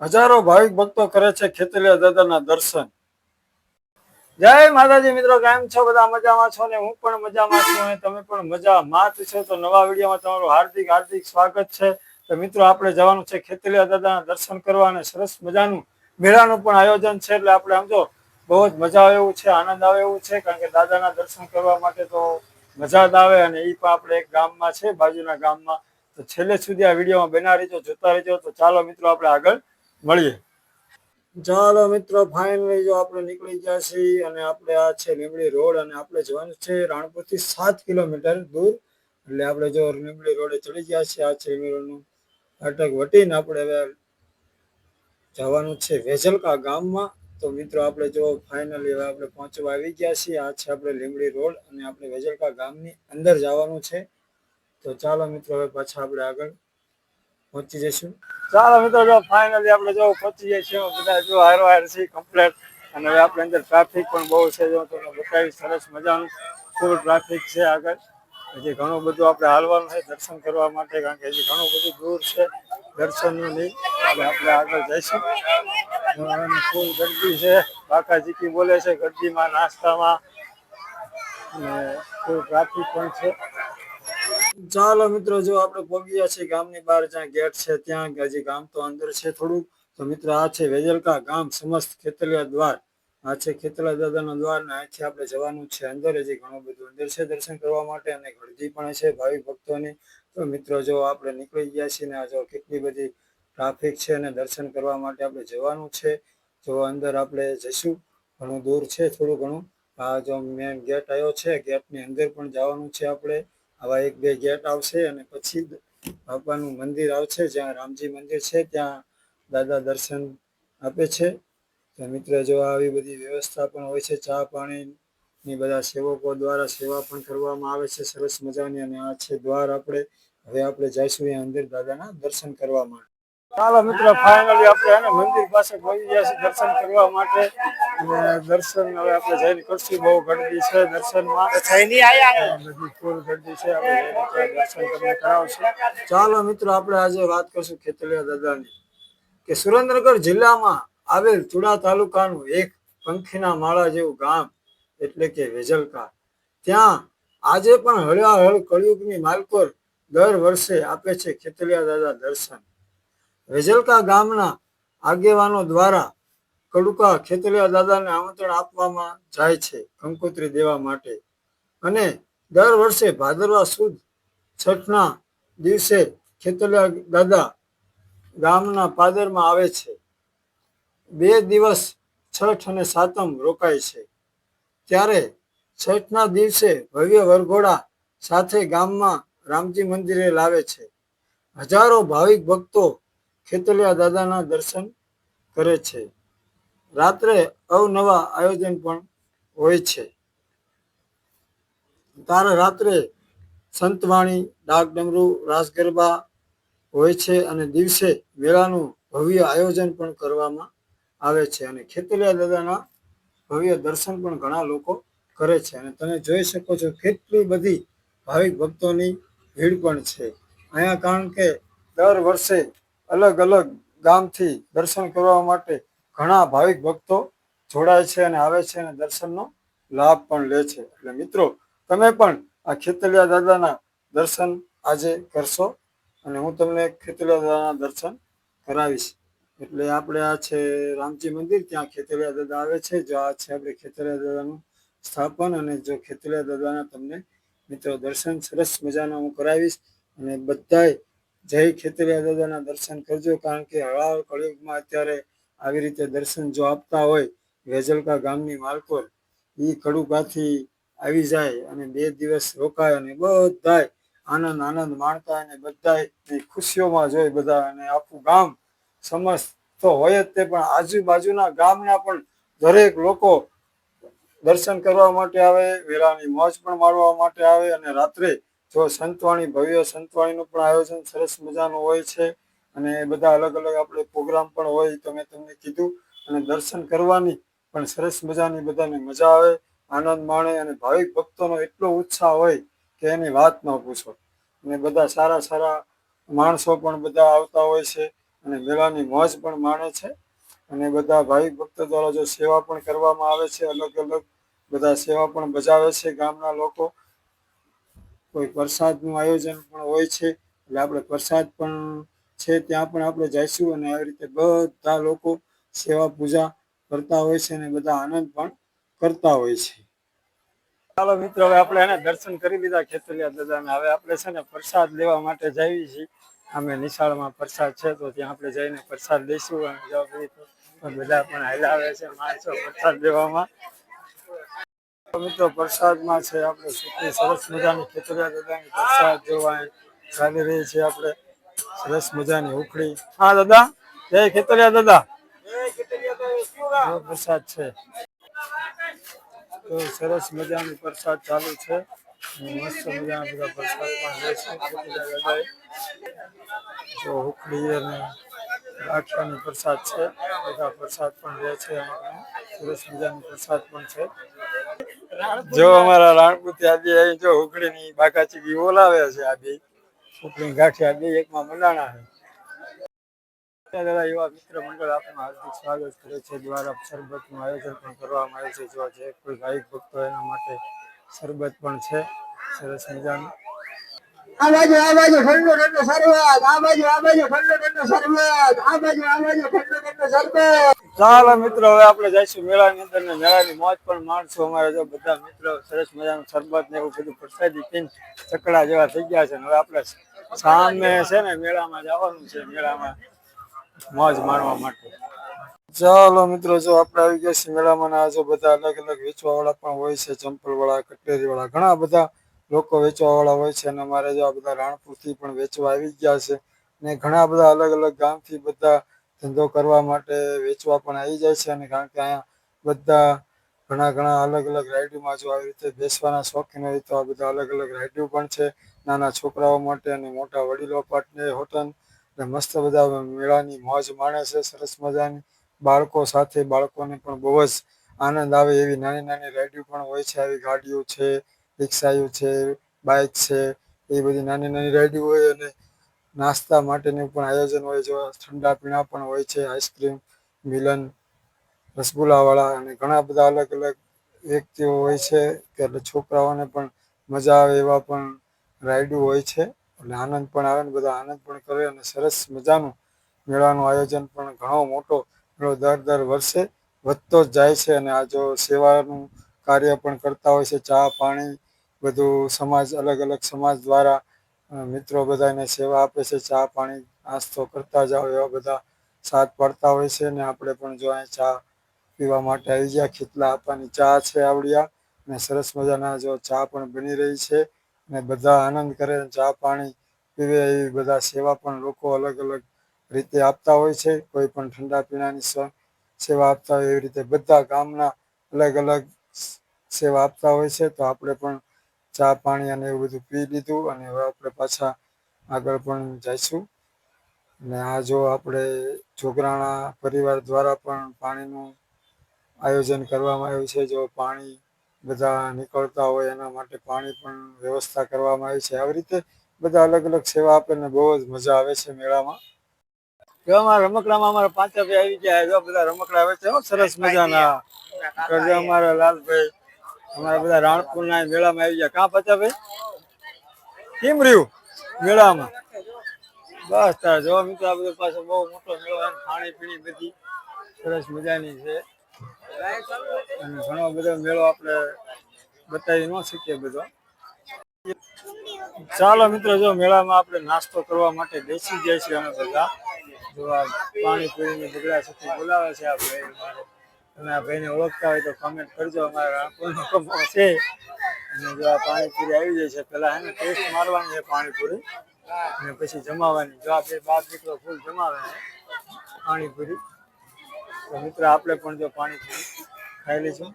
હજારો ભાવિક ભક્તો કરે છે ખેતલિયા દાદાના દર્શન. જય માતાજી મિત્રો, કેમ છો? બધા મજામાં છો ને? હું પણ મજામાં છું અને તમે પણ મજામાં જ છો. તો નવા વિડીયોમાં તમારું હાર્દિક હાર્દિક સ્વાગત છે. તો મિત્રો, આપણે જવાનું છે ખેતલિયા દાદાના દર્શન કરવા અને સરસ મજાનું મેળાનું પણ આયોજન છે. એટલે આપણે આમ જો બહુ જ મજા આવે એવું છે, આનંદ આવે એવું છે, કારણ કે દાદાના દર્શન કરવા માટે તો મજા જ આવે અને એ પણ આપણે એક ગામમાં છે, બાજુના ગામમાં. તો છેલ્લે સુધી આ વિડીયોમાં બના રહેજો, જોતા રહેજો. તો ચાલો મિત્રો, આપણે આગળ મળીએ. ચાલો મિત્રો ફાઇનલી જો આપણે નીકળી ગયા છીએ અને આપણે આ છે લીમડી રોડ અને આપણે જવાનું છે રાણપુરથી સાત કિલોમીટર દૂર. એટલે આપણે જો લીમડી રોડે ચડી ગયા છીએ, આ છે લીંબડી રોડનું અટક વટીને આપણે હવે જવાનું છે વેજલકા ગામમાં. તો મિત્રો, આપણે જો ફાઇનલી હવે આપણે પહોંચવા આવી ગયા છીએ. આ છે આપણે લીમડી રોડ અને આપણે વેજલકા ગામની અંદર જવાનું છે. તો ચાલો મિત્રો, હવે પાછા આપણે આગળ પહોંચી જઈશું. ચાલો મિત્રો, જો ફાઇનલી આપણે જો પહોંચી જઈશું બધા જો હારો હાર છે કમ્પ્લેટ અને હવે આપણે અંદર ટ્રાફિક પણ બહુ છે, જો તમને બતાવી સરસ મજાનું ફૂલ ટ્રાફિક છે આગળ. હજી ઘણું બધું આપણે હાલવાનું છે દર્શન કરવા માટે, કારણ કે હજી ઘણું બધું દૂર છે દર્શનનું નહીં. એટલે આપણે આગળ જઈશું. ફૂલ ગરદી છે. બાકાજી કી બોલે છે ગરદીમાં નાસ્તામાં. અને ફૂલ ટ્રાફિક પણ છે. ચાલો મિત્રો, જો આપણે પહોંચી છે ગામની બહાર, જ્યાં ગેટ છે, ત્યાં હજી ગામ તો અંદર છે થોડુંક. તો મિત્રો, આ છે વેજલકા ગામ, સમસ્ત ખેતલિયા દ્વાર. આ છે ખેતલા દાદાનો દ્વાર ને અહીંથી આપણે જવાનું છે. અંદર હજી ઘણું બધું અંદર છે દર્શન કરવા માટે અને ગળદી પણ છે ભાવિક ભક્તોની. તો મિત્રો, જો આપણે નીકળી ગયા છીએ ને આ જો કેટલી બધી ટ્રાફિક છે અને દર્શન કરવા માટે આપણે જવાનું છે જો અંદર આપણે જઈશું. ઘણું દૂર છે, થોડું ઘણું. આ જો મેન ગેટ આવ્યો છે, ગેટની અંદર પણ જવાનું છે આપણે. આવા એક બે ગેટ આવશે અને પછી બાપાનું મંદિર આવશે, જ્યાં રામજી મંદિર છે, ત્યાં દાદા દર્શન આપે છે. મિત્ર, જો આવી બધી વ્યવસ્થા પણ હોય છે, ચા પાણીની બધા સેવકો દ્વારા સેવા પણ કરવામાં આવે છે, સરસ મજાની. અને આ છે દ્વાર આપણે. હવે આપણે જઈશું એ અંદર દાદાના દર્શન કરવા માટે. ચાલો મિત્રો ફાઇનલી આપણે એને મંદિર પાસે પહોંચી ગયા છીએ દર્શન કરવા માટે. અને દર્શન હવે આપણે જઈને કરશું. બહુ ગરદી છે દર્શનમાં. બધી ફૂલ ગરદી છે. આપણે દર્શન તમને કરાવશું. ચાલો મિત્રો આપણે આજે વાત કરશું ખેતલિયા દાદાની. કે સુરેન્દ્રનગર જિલ્લામાં આવેલ ચુડા તાલુકાનું એક પંખીના માળા જેવું ગામ એટલે કે વેજલકા. ત્યાં આજે પણ હળવા હળ કળિયુગની માલકોર દર વર્ષે આપે છે ખેતલિયા દાદા દર્શન. વેજલકા ગામના આગેવાનો દ્વારા કડુકા ખેતલિયા દાદાને આમંત્રણ આપવામાં જાય છે કંકોત્રી દેવા માટે. અને દર વર્ષે ભાદરવા સુદ છઠના દિવસે ખેતલિયા દાદા ગામના પાદરમાં આવે છે. બે દિવસ છઠ અને સાતમ રોકાય છે. ત્યારે છઠના દિવસે ભવ્ય વરઘોડા સાથે ગામમાં રામજી મંદિરે લાવે છે. હજારો ભાવિક ભક્તો ખેતલિયા દાદાના દર્શન કરે છે. રાત્રે અવનવા આયોજન પણ હોય છે. તારે રાત્રે સંતવાણી ડાક ડમરૂ રાસ ગરબા હોય છે અને દિવસે મેળાનું ભવ્ય આયોજન પણ કરવામાં આવે છે અને ખેતલિયા દાદાના ભવ્ય દર્શન પણ ઘણા લોકો કરે છે અને તમે જોઈ શકો છો કેટલી બધી ભાવિક ભક્તોની ભીડ પણ છે. અહીંયા કારણ કે દર વર્ષે અલગ અલગ ગામથી દર્શન કરવા માટે ઘણા ભાવિક ભક્તો જોડાય છે અને આવે છે અને દર્શનનો લાભ પણ લે છે. એટલે મિત્રો, તમે પણ આ ખેતલિયા દાદાના દર્શન આજે કરશો અને હું તમને ખેતલિયા દાદાના દર્શન કરાવીશ. એટલે આપણે આ છે રામજી મંદિર, ત્યાં ખેતલિયા દાદા આવે છે. જો આ છે આપણે ખેતલિયા દાદાનું સ્થાપન અને જો ખેતલિયા દાદાના તમને મિત્રો દર્શન સરસ મજાના હું કરાવીશ અને બધાય જય ખેતરિયા દાદાના દર્શન કરજો, કારણ કે હળાળ કળિયુગમાં અત્યારે આવી રીતે દર્શન જો આપતા હોય, વેજલકા ગામની માલકોર એ કડુકાથી આવી જાય અને બે દિવસ રોકાય અને બધાય આનંદ આનંદ માણતા અને બધાય ખુશીઓમાં જોઈ બધા અને આખું ગામ સમસ્ત તો હોય જ તે, પણ આજુબાજુના ગામના પણ દરેક લોકો દર્શન કરવા માટે આવે, વેરાની મોજ પણ માણવા માટે આવે અને રાત્રે જો સંતવાણી, ભવ્ય સંતવાણીનું પણ આયોજન સરસ મજાનું હોય છે અને બધા અલગ અલગ આપણે પ્રોગ્રામ પણ હોય તો મેં તમને કીધું અને દર્શન કરવાની પણ સરસ મજાની બધાને મજા આવે, આનંદ માણે અને ભાવિક ભક્તોનો એટલો ઉત્સાહ હોય કે એની વાત ન પૂછો. અને બધા સારા સારા માણસો પણ બધા આવતા હોય છે અને મેળાની મોજ પણ માણે છે અને બધા ભાવિક ભક્તો દ્વારા જો સેવા પણ કરવામાં આવે છે, અલગ અલગ બધા સેવા પણ બજાવે છે ગામના લોકો કોઈ પ્રસાદનું આયોજન પણ હોય છે, એટલે આપણે પ્રસાદ પણ છે, ત્યાં પણ આપણે જઈશું અને આવી રીતે બધા લોકો સેવા પૂજા કરતા હોય છે અને બધા આનંદ પણ કરતા હોય છે. ચાલો મિત્રો, હવે આપણે એને દર્શન કરી લીધા ખેતરિયા દાદાને. હવે આપણે છે ને પ્રસાદ લેવા માટે જઈએ છીએ. અમે નિશાળમાં પ્રસાદ છે, તો ત્યાં આપણે જઈને પ્રસાદ લઈશું. અને જવાબ બધા પણ હલાવે છે, માણસો પ્રસાદ લેવામાં. મિત્રો પ્રસાદમાં છે આપણે સુખી સરસ મજાની ખેતરિયા દાદાની પ્રસાદ જોવા ચાલી રહી છે આપણે. સરસ મજાની ઉખડી. હા, દાદા, જય ખેતરિયા દાદા. પ્રસાદ છે. તો સરસ મજાની પ્રસાદ ચાલુ છે. મસ્ત મજાના બધા પ્રસાદ પણ લે છે. ખેતરિયા ઉખડી અને રાખવાની પ્રસાદ છે. બધા પ્રસાદ પણ લે છે. સરસ મજાનો પ્રસાદ પણ છે. જો અમારા રાણપુર આદિ અહીં જો ઉખડીની બાકાચીકી બોલાવે છે આ બે. હુકડીની ગાંઠી આ બે એકમાં મંડાણા છે. દાદા આપનું હાર્દિક સ્વાગત કરે છે. દ્વારા શરબતનું આયોજન પણ કરવામાં આવે છે. જો જે કોઈ ભાવિક ભક્તો એના માટે શરબત પણ છે. સરસ મજાનું. આ બાજુ આ બાજુ, ઠંડો ઠંડો શરબત આ બાજુ આ બાજુ, ઠંડો ઠંડો શરબત આ બાજુ આ બાજુ, ઠંડો ઠંડો શરબત ચાલો મિત્રો, હવે આપણે જઈશું મેળાની અંદર ને મેળાની મોજ પણ માણશું. અમારે જો બધા મિત્રો સરસ મજાનું શરબત ને એવું બધું પ્રસાદી પીને ચકડા જેવા થઈ ગયા છે હવે આપણે સામે છે ને મેળામાં જવાનું છે, મેળામાં મોજ માણવા માટે. ચાલો મિત્રો, જો આપણે આવી ગયા છીએ મેળામાં ને બધા અલગ અલગ વેચવા વાળા પણ હોય છે ચંપલ વાળા કટેરી વાળા ઘણા બધા લોકો વેચવા વાળા હોય છે અને અમારે જો આ બધા રાણપુરથી પણ વેચવા આવી ગયા છે ને ઘણા બધા અલગ અલગ ગામથી બધા ધંધો કરવા માટે વેચવા પણ આવી જાય છે અને કારણ કે અહીંયા બધા ઘણા ઘણા અલગ અલગ રાઇડમાં જો આવી રીતે બેસવાના શોખીન હોય તો આ બધા અલગ અલગ રાઇડો પણ છે. નાના છોકરાઓ માટે અને મોટા વડીલો માટે હોટલ ને મસ્ત બધા મેળાની મોજ માણે છે, સરસ મજાની. બાળકો સાથે બાળકોને પણ બહુ જ આનંદ આવે એવી નાની નાની રાઇડો પણ હોય છે, આવી ગાડીઓ છે રિક્ષાઓ છે, બાઇક છે, એ બધી નાની નાની રાઇડો હોય અને નાસ્તા માટેનું પણ આયોજન હોય જેવા ઠંડા પીણા પણ હોય છે, આઈસ્ક્રીમ, મિલન, રસગુલ્લાવાળા અને ઘણા બધા અલગ અલગ વ્યક્તિઓ હોય છે કે એટલે છોકરાઓને પણ મજા આવે એવા પણ રાઈડો હોય છે. એટલે આનંદ પણ આવે ને બધા આનંદ પણ કરે અને સરસ મજાનું મેળાનું આયોજન પણ ઘણો મોટો મેળો દર દર વર્ષે વધતો જ જાય છે અને આ જો સેવાનું કાર્ય પણ કરતા હોય છે, ચા પાણી બધું સમાજ, અલગ અલગ સમાજ દ્વારા મિત્રો બધાને સેવા આપે છે, ચા પાણી નાસ્તો કરતા જાઓ એવા બધા સાથ પાડતા હોય છે ને આપણે પણ જો અહીંયા ચા પીવા માટે આવી ગયા, ખીતલા આપવાની ચા છે આવડિયા અને સરસ મજાના જો ચા પણ બની રહી છે અને બધા આનંદ કરે ચા પાણી પીવે એવી બધા સેવા પણ લોકો અલગ અલગ રીતે આપતા હોય છે. કોઈ પણ ઠંડા પીણાની સેવા આપતા હોય એવી રીતે બધા ગામના અલગ અલગ સેવા આપતા હોય છે તો આપણે પણ ચા પાણી અને એવું બધું પી લીધું અને હવે આપણે પાછા આગળ પણ જઈશું. ને આ જો આપણે છોકરાના પરિવાર દ્વારા પણ પાણીનું આયોજન કરવામાં આવ્યું છે જો પાણી બધા નીકળતા હોય એના માટે પાણી પણ વ્યવસ્થા કરવામાં આવી છે. આવી રીતે બધા અલગ અલગ સેવા આપે ને બહુ જ મજા આવે છે મેળામાં. અમારા રમકડામાં અમારા પાંચા આવી ગયા. બધા રમકડા આવે છે સરસ મજાના. અમારા લાલભાઈ. અમારા બધા રાણપુરના મેળામાં આવી ગયા. કાં પચા ભાઈ કેમ રહ્યું મેળામાં? બસ તાર જો મિત્રો, આ બધો પાછો બહુ મોટો મેળો એમ ખાણી પીણી બધી. સરસ મજાની છે. અને ઘણો બધો મેળો આપણે બતાવી ન શકીએ બધો. ચાલો મિત્રો, જો મેળામાં આપણે નાસ્તો કરવા માટે બેસી જાય છે અમે બધા. જો પાણી પીણીને બગડા છે બોલાવે છે આ ભાઈ તમે આ ભાઈને ઓળખતા હોય તો કમેન્ટ કરજો. અમારા રાણપુરનો કમો છે. અને જો આ પાણીપુરી આવી જાય છે પેલા એને ટેસ્ટ મારવાની છે પાણીપુરી. અને પછી જમાવાની. જો આ બે બાપ દીકરો ફૂલ જમાવે પાણીપુરી. તો મિત્ર, આપણે પણ જો પાણીપુરી ખાઈ લઈશું.